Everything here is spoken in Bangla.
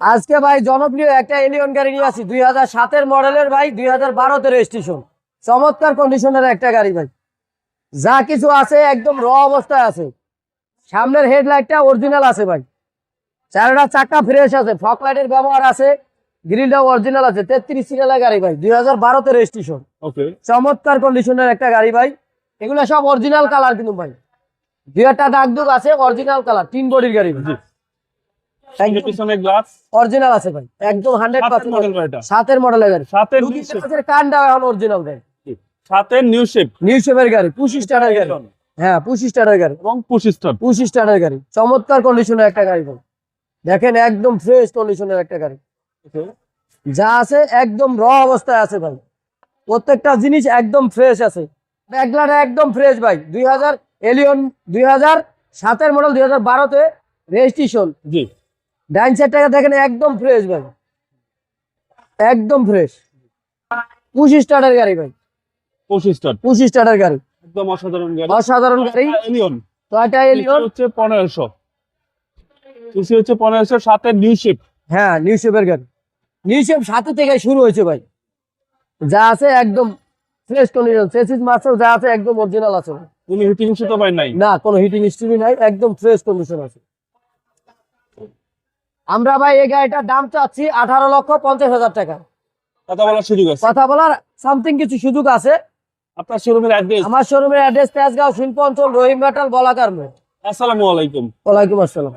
আজকে ভাই জনপ্রিয় একটা এলিয়ন গাড়ি নিয়ে আসি। দুই হাজার সাতের মডেলের ভাই দুই হাজার বারোতে রেজিস্ট্রেশন চমৎকার কন্ডিশনের একটা গাড়ি ভাই। যা কিছু আছে একদম র অবস্থায় আছে। সামনের হেডলাইটটা অরিজিনাল আছে ভাই। চারটা চাকা ফ্রেশ আছে ফক লাইটের ব্যবহার আছে গ্রিলটা অরিজিনাল আছে। তেত্রিশ সিরিয়ালের গাড়ি ভাই দুই হাজার বারোতে রেজিস্ট্রেশন ওকে চমৎকার কন্ডিশনের একটা গাড়ি ভাই। এগুলো সব অরিজিনাল কালার কিন্তু ভাই। দুই একটা দাগ দুগ আছে অরিজিনাল কালার তিন বডির গাড়ি ভাই। পিছনে গ্লাস অরিজিনাল আছে ভাই একদম হান্ড্রেড সাতের মডেল এটা। সাতের মডেলের গাড়ি। সাতের দুটি কানটা এখন অরিজিনাল ভাই সাতের নিউ শেপ গাড়ি পুশ স্টারের গাড়ি। হ্যাঁ স্টারের গাড়ি। এবং স্টারের গাড়ি। চমৎকার কন্ডিশনের একটা গাড়ি দেখেন একদম ফ্রেশ কন্ডিশনের একটা গাড়ি। যা আছে একদম র অবস্থায় আছে ভাই। প্রত্যেকটা জিনিস একদম ফ্রেশ আছে। ব্যাগলার একদম ফ্রেশ ভাই। দুই হাজার এলিয়ন দুই হাজার সাতের মডেল দুই হাজার বারোতে রেজিস্ট্রেশন জি। ডাইন সাইডটা দেখেন একদম ফ্রেশ ভাই। একদম ফ্রেশ পুশ স্টারের গাড়ি ভাই। পঁচিশ টন পুশ স্টারের গাড়ি। একদম অসাধারণ গাড়ি। অসাধারণ গাড়ি। এলিয়ন টয়টা এলিয়ন হচ্ছে পনেরোশো। সিসি হচ্ছে পনেরোশো সাতের নিউ শেপ হ্যাঁ নিউ শেপের গাড়ি। নিউ শেপ সাথে থেকে শুরু হয়েছে ভাই। যা আছে একদম ফ্রেশ কন্ডিশন সেসিস মাস্টার যা আছে একদম অরিজিনাল আছে। ভাই। তুমি হিটিং তো পাই নাই? না কোনো হিটিং হিস্ট্রি নাই একদম ফ্রেশ কন্ডিশন আছে। আমরা ভাই এই গাড়িটার দাম চাচ্ছি আঠারো লক্ষ পঞ্চাশ হাজার টাকা। কথা বলার সুযোগ আছে। কথা বলার সামথিং কিছু সুযোগ আছে। আপনার শোরুমের অ্যাড্রেস আমার শোরুমের অ্যাড্রেস তেজগাঁও শিল্প অঞ্চল রহিম ঘাটাল বলাকার আসসালামু আলাইকুম। ওয়ালাইকুম আসসালাম।